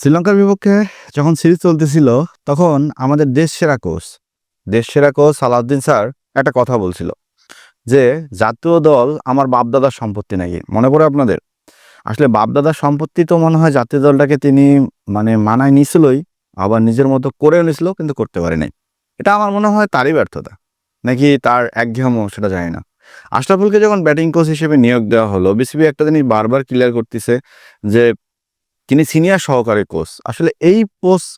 শ্রীলঙ্কার বিপক্ষে যখন সিরিজ চলতেছিল, তখন আমাদের দেশ সেরা কোচ, দেশ সেরা কোচ সালাউদ্দিন স্যার একটা কথা বলছিল যে, জাতীয় দল আমার বাপদাদার সম্পত্তি নাকি? মনে পড়ে আপনাদের? আসলে বাপদাদার সম্পত্তি তো মনে হয় জাতীয় দলটাকে তিনি মানে মানায় নিছিলই, আবার নিজের মতো করেও নিছিল, কিন্তু করতে পারে নাই এটা আমার মনে হয় তারই ব্যর্থতা, নাকি তার একঘেয়ম সেটা জানি না। আশরাফুলকে যখন ব্যাটিং কোচ হিসেবে নিয়োগ দেওয়া হলো, বিসিবি একটা জিনিস বারবার ক্লিয়ার করতেছে যে তিনি সিনিয়র সহকারী কোচ। আসলে এই পোস্ট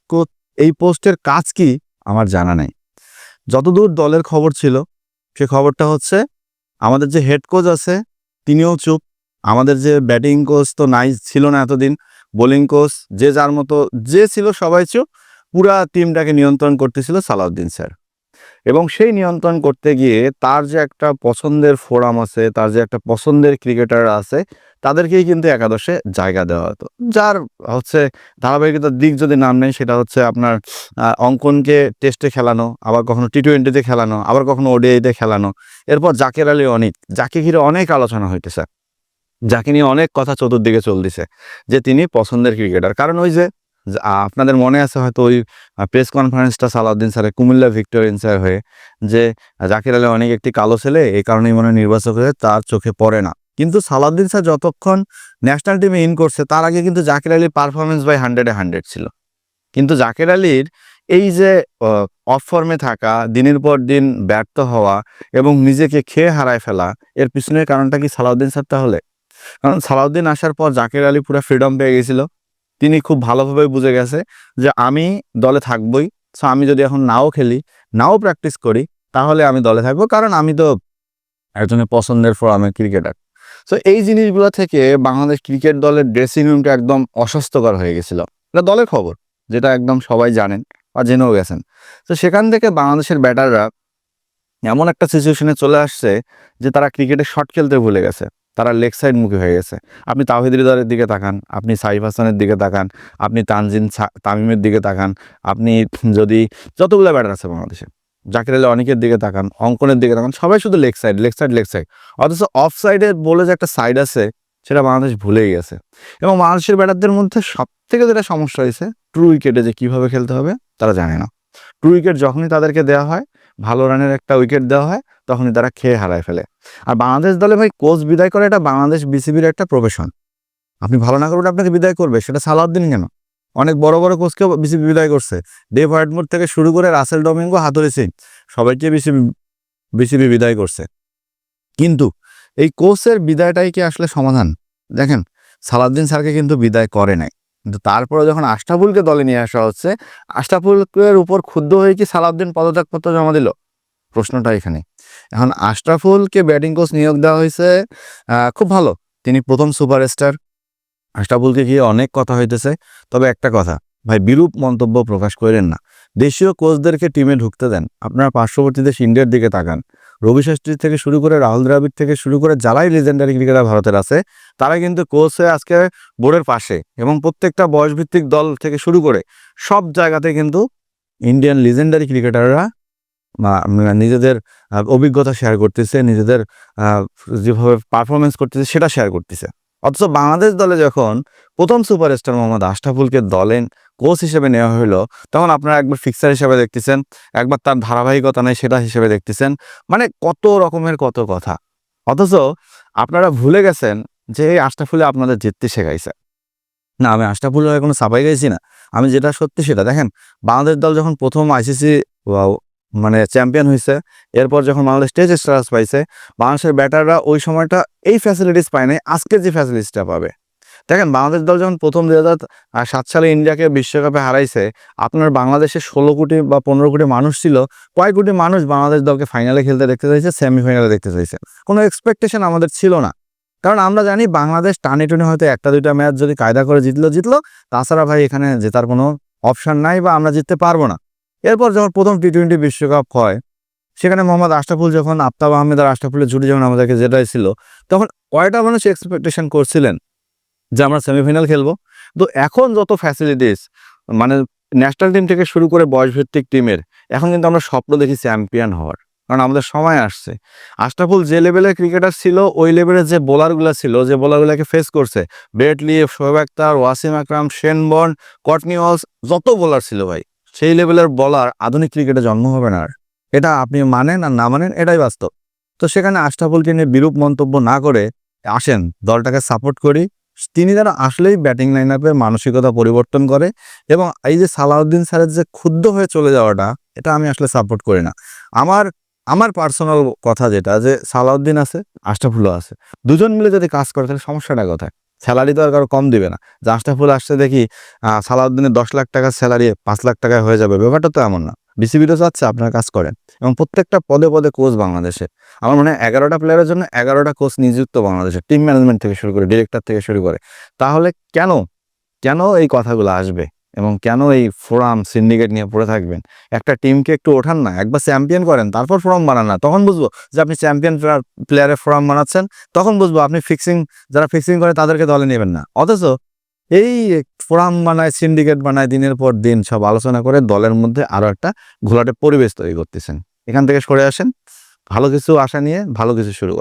এই পোস্টের কাজ কি আমার জানা নেই। যতদূর দলের খবর ছিল, সে খবরটা হচ্ছে, আমাদের যে হেড কোচ আছে, তিনিও চুপ। আমাদের যে ব্যাটিং কোচ তো নাই, ছিল না এতদিন। বোলিং কোচ যে যার মতো, যে ছিল সবাই চুপ। পুরা টিমটাকে নিয়ন্ত্রণ করতেছিল সালাউদ্দিন স্যার। এবং সেই নিয়ন্ত্রণ করতে গিয়ে তার যে একটা পছন্দের ফোরাম আছে, তার যে একটা পছন্দের ক্রিকেটার আছে, তাদেরকেই কিন্তু একাদশে জায়গা দেওয়া হতো। যার হচ্ছে ধারাবাহিকতার দিক যদি নাম নেই সেটা হচ্ছে আপনার অঙ্কনকে টেস্টে খেলানো, আবার কখনো টি টোয়েন্টিতে খেলানো, আবার কখনো ওডিআইতে খেলানো। এরপর জাকের আলী অনিক যাকে ঘিরে অনেক আলোচনা হইতেছে। যাকে নিয়ে অনেক কথা চতুর্দিকে চলতেছে যে তিনি পছন্দের ক্রিকেটার। কারণ ওই যে আপনাদের মনে আছে হয়তো ওই প্রেস কনফারেন্সটা সালাউদ্দিন স্যারের কুমিল্লা ভিক্টোরিয়ান স্যার হয়ে, যে জাকির আলী অনেক একটি কালো ছেলে এই কারণেই মনে নির্বাচক হয়ে তার চোখে পড়ে না। কিন্তু সালাউদ্দিন স্যার যতক্ষণ ন্যাশনাল টিমে ইন করছে, তার আগে কিন্তু জাকির আলীর পারফরমেন্স বাই হান্ড্রেডে হান্ড্রেড ছিল। কিন্তু জাকির আলীর এই যে অফ ফর্মে থাকা, দিনের পর দিন ব্যর্থ হওয়া এবং নিজেকে খেয়ে হারায় ফেলা, এর পিছনের কারণটা কি সালাউদ্দিন স্যার তাহলে? কারণ সালাউদ্দিন আসার পর জাকির আলী পুরো ফ্রিডম পেয়ে গেছিল। তিনি খুব ভালোভাবে বুঝে গেছে যে আমি দলে থাকবই। সো আমি যদি এখন নাও খেলি, নাও প্র্যাকটিস করি, তাহলে আমি দলে থাকব। কারণ আমি তো একজনের পছন্দের ফোরামের ক্রিকেটার সো এই জিনিসগুলো থেকে বাংলাদেশ ক্রিকেট দলের ড্রেসিং রুমটা একদম অস্বাস্থ্যকর হয়ে গেছিল। এটা দলের খবর, যেটা একদম সবাই জানেন বা জেনেও গেছেন। তো সেখান থেকে বাংলাদেশের ব্যাটাররা এমন একটা সিচুয়েশনে চলে আসছে যে তারা ক্রিকেটে শট খেলতে ভুলে গেছে। তারা লেগ সাইড মুখী হয়ে গেছে। আপনি তাহিদ দিকে তাকান, আপনি সাইফ হাসানের দিকে তাকান, আপনি তানজিন তামিমের দিকে তাকান, আপনি যদি যতগুলো ব্যাটার আছে বাংলাদেশে, জাকির আলী অনেকের দিকে তাকান, অঙ্কনের দিকে তাকান, সবাই শুধু leg side leg side leg side. অথচ অফ সাইডে বলে যে একটা সাইড আছে, সেটা বাংলাদেশ ভুলেই গেছে। এবং বাংলাদেশের ব্যাটারদের মধ্যে সব থেকে যেটা সমস্যা হয়েছে, ট্রু উইকেটে যে কীভাবে খেলতে হবে, তারা জানে না। ট্রু উইকেট যখনই তাদেরকে দেওয়া হয়, ভালো রানের একটা উইকেট দেওয়া হয়, তখনই তারা খেয়ে হারায় ফেলে। আর বাংলাদেশ দলে ভাই কোচ বিদায় করে এটা বাংলাদেশ বিসিবির একটা প্রফেশন আপনি ভালো না করলে আপনাকে বিদায় করবে, সেটা সালাউদ্দিন কেন? অনেক বড় বড় কোচকেও বিসিবি বিদায় করছে। ডেভ হোয়াইটমোর থেকে শুরু করে রাসেল ডোমিঙ্গো হাতুরি সিং, সবাইকে বিসিবি বিসিবি বিদায় করছে। কিন্তু এই কোচের বিদায়টাই কি আসলে সমাধান? দেখেন, সালাউদ্দিন স্যারকে কিন্তু বিদায় করে নাই। কিন্তু তারপরে যখন আশরাফুলকে দলে নিয়ে আসা হচ্ছে আশরাফুলের উপর ক্ষুদ্ধ হয়ে কি সালাউদ্দিন পদত্যাগপত্র জমা দিল? প্রশ্নটা এখানে। এখন আশরাফুলকে ব্যাটিং কোচ নিয়োগ দেওয়া হয়েছে খুব ভালো। তিনি প্রথম সুপারস্টার। আশরাফুলকে গিয়ে অনেক কথা হইতেছে। তবে একটা কথা, ভাই, বিরূপ মন্তব্য প্রকাশ করেন না। দেশীয় কোচদেরকে টিমে ঢুকতে দেন। আপনারা পার্শ্ববর্তী দেশ ইন্ডিয়ার দিকে তাকান। রবি শাস্ত্রী থেকে শুরু করে রাহুল দ্রাবিড় থেকে শুরু করে যারাই লিজেন্ডারি ক্রিকেটার ভারতের আছে, তারা কিন্তু কোচ হয়ে আজকে বোর্ডের পাশে এবং প্রত্যেকটা বয়সভিত্তিক দল থেকে শুরু করে সব জায়গাতে কিন্তু ইন্ডিয়ান লিজেন্ডারি ক্রিকেটাররা নিজেদের অভিজ্ঞতা শেয়ার করতেছে, নিজেদের যেভাবে পারফরমেন্স করতেছে, সেটা শেয়ার করতেছে। অথচ বাংলাদেশ দলে যখন প্রথম সুপারস্টার মোহাম্মদ আশরাফুলকে দলে কোচ হিসেবে নেওয়া হলো, তখন আপনারা একবার ফিক্সার হিসেবে দেখতেছেন, একবার তার ধারাবাহিকতা নেই, সেটা হিসেবে দেখতেছেন। মানে কত রকমের কত কথা। অথচ আপনারা ভুলে গেছেন যে এই আশরাফুলে আপনাদের জিততে শেখাইছে। না, আমি আশরাফুল কোনো সাবাই গাইছি না। আমি যেটা সত্যি সেটা, দেখেন, বাংলাদেশ দল যখন প্রথম আইসিসি মানে চ্যাম্পিয়ন হয়েছে এরপর যখন বাংলাদেশ টেস্ট স্টারাস পাইছে, বাংলাদেশের ব্যাটাররা ওই সময়টা এই ফ্যাসিলিটিস পায় নাই, আজকে যে ফ্যাসিলিটিসটা পাবে। দেখেন, বাংলাদেশ দল যখন প্রথম দুই হাজার সাত সালে ইন্ডিয়াকে বিশ্বকাপে হারাইছে, আপনার বাংলাদেশে ষোলো কোটি বা পনেরো কোটি মানুষ ছিল, কয়েক কোটি মানুষ বাংলাদেশ দলকে ফাইনালে খেলতে দেখতে চাইছে সেমিফাইনালে দেখতে চাইছে। কোনো এক্সপেকটেশন আমাদের ছিল না। কারণ আমরা জানি বাংলাদেশ টানে টুনে হয়তো একটা দুইটা ম্যাচ যদি কায়দা করে জিতলো জিতলো। তাছাড়া ভাই এখানে জেতার কোনো অপশান নাই বা আমরা জিততে পারব না। এরপর যখন প্রথম টি টোয়েন্টি বিশ্বকাপ হয়, সেখানে মোহাম্মদ আশরাফুল যখন আফতাব আহমেদ আর আশরাফুলের জুটি যখন আমাদেরকে জেতাইছিল তখন কয়টা মানুষ এক্সপেকটেশন করছিলেন যে আমরা সেমিফাইনাল খেলব? তো এখন যত ফ্যাসিলিটিস মানে ন্যাশনাল টিম থেকে শুরু করে বয়সভিত্তিক টিমের এখন কিন্তু আমরা স্বপ্ন দেখি চ্যাম্পিয়ন হওয়ার। কারণ আমাদের সময় আসছে। আশরাফুল যে লেভেলের ক্রিকেটার ছিল, ওই লেভেলের যে বোলারগুলো ছিল, যে বোলারগুলোকে ফেস করছে Brett Lee Shoaib Akhtar Wasim Akram Shane Warne Courtney Walsh যত বোলার ছিল ভাই। সেই লেভেলের বলার আধুনিক ক্রিকেটে জন্ম হবে না আর। এটা আপনি মানেন আর না মানেন, এটাই বাস্তব। তো সেখানে আশরাফুলকে নিয়ে বিরূপ মন্তব্য না করে আসেন, দলটাকে সাপোর্ট করি। তিনি তারা আসলেই ব্যাটিং লাইন আপে মানসিকতা পরিবর্তন করে এবং এই যে সালাউদ্দিন স্যারের যে ক্ষুব্ধ হয়ে চলে যাওয়াটা, এটা আমি আসলে সাপোর্ট করি না। আমার আমার পার্সোনাল কথা যেটা যে সালাউদ্দিন আছে, আশরাফুলও আছে। দুজন মিলে যদি কাজ করে, তাহলে সমস্যাটা কোথায়? স্যালারি তো আর কারও কম দিবে না। যে ফুল আসতে দেখি সালাউদ্দিনের দশ লাখ টাকার স্যালারি পাঁচ লাখ টাকায় হয়ে যাবে। ব্যাপারটা তো এমন না। বিসিবি তো চাচ্ছে, আপনার কাজ করেন। এবং প্রত্যেকটা পদে পদে কোচ বাংলাদেশে। আমার মনে হয় এগারোটা প্লেয়ারের জন্য এগারোটা কোচ নিযুক্ত বাংলাদেশে। টিম ম্যানেজমেন্ট থেকে শুরু করে ডিরেক্টর থেকে শুরু করে। তাহলে কেন? কেন এই কথাগুলো আসবে? এবং কেন এই ফোরাম সিন্ডিকেট নিয়ে পড়ে থাকবেন? একটা টিমকে একটু ওঠান না, একবার চ্যাম্পিয়ন করেন, তারপর ফোরাম বানান না। তখন বুঝব যে আপনি চ্যাম্পিয়ন প্লেয়ারের ফোরাম বানাচ্ছেন, তখন বুঝব আপনি ফিক্সিং যারা ফিক্সিং করে তাদেরকে দলে নেবেন না। অথচ এই ফোরাম বানায় সিন্ডিকেট বানায়, দিনের পর দিন সব আলোচনা করে দলের মধ্যে আরও একটা ঘোলাটে পরিবেশ তৈরি করতেছেন। এখান থেকে সরে আসেন। ভালো কিছু আশা নিয়ে ভালো কিছু শুরু